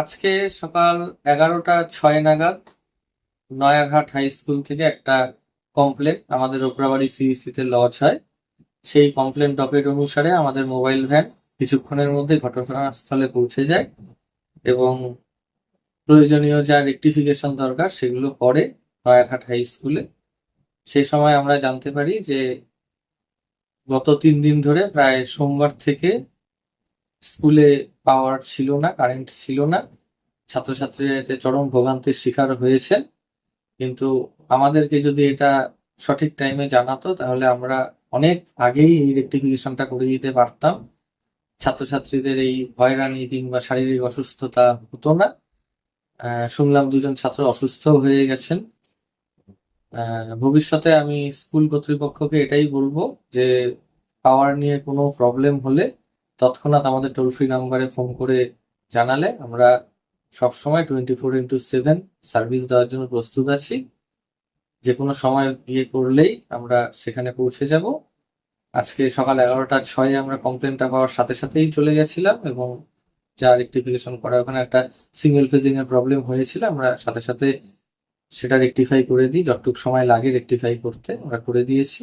আজকে সকাল এগারোটা ছয় নাগাদ নয়াঘাট হাই স্কুল থেকে একটা কমপ্লেন আমাদের ওপরাবাড়ি সিইসি তে লজ হয়। সেই কমপ্লেন ডকেট অনুসারে আমাদের মোবাইল ভ্যান কিছুক্ষণের মধ্যে ঘটনাস্থলে পৌঁছে যায় এবং প্রয়োজনীয় যা রেকটিফিকেশন দরকার সেগুলো করে নয়াঘাট হাই স্কুলে। সেই সময় আমরা জানতে পারি যে গত তিন দিন ধরে প্রায় সোমবার থেকে স্কুলে পাওয়ার ছিল না কারেন্ট ছিল না। ছাত্রছাত্রীরা চরম ভোগান্তির শিকার হয়েছেন কিন্তু আমাদেরকে যদি এটা সঠিক টাইমে জানাতো, তাহলে আমরা অনেক আগেই এই রেকটিফিকেশনটা করে দিতে পারতাম। ছাত্রছাত্রীদের এই হয়রানি কিংবা শারীরিক অসুস্থতা হতো না। শুনলাম দুজন ছাত্র অসুস্থ হয়ে গেছেন। ভবিষ্যতে আমি স্কুল কর্তৃপক্ষকে এটাই বলব যে পাওয়ার নিয়ে কোনো প্রবলেম হলে তৎক্ষণাৎ আমাদের টোল ফ্রি নাম্বারে ফোন করে জানালে আমরা সবসময় twenty four into seven service দেওয়ার জন্য প্রস্তুত আছি। যে কোনো সময় ইয়ে করলেই আমরা সেখানে পৌঁছে যাব। আজকে সকাল এগারোটা ছয়ে আমরা কমপ্লেনটা পাওয়ার সাথে সাথেই চলে গেছিলাম এবং যা রেক্টিফিকেশন করা ওখানে একটা সিঙ্গেল ফেজিং এর প্রবলেম হয়েছিল, আমরা সাথে সাথে সেটা রেক্টিফাই করে দিই। যতটুকু সময় লাগে রেক্টিফাই করতে আমরা করে দিয়েছি।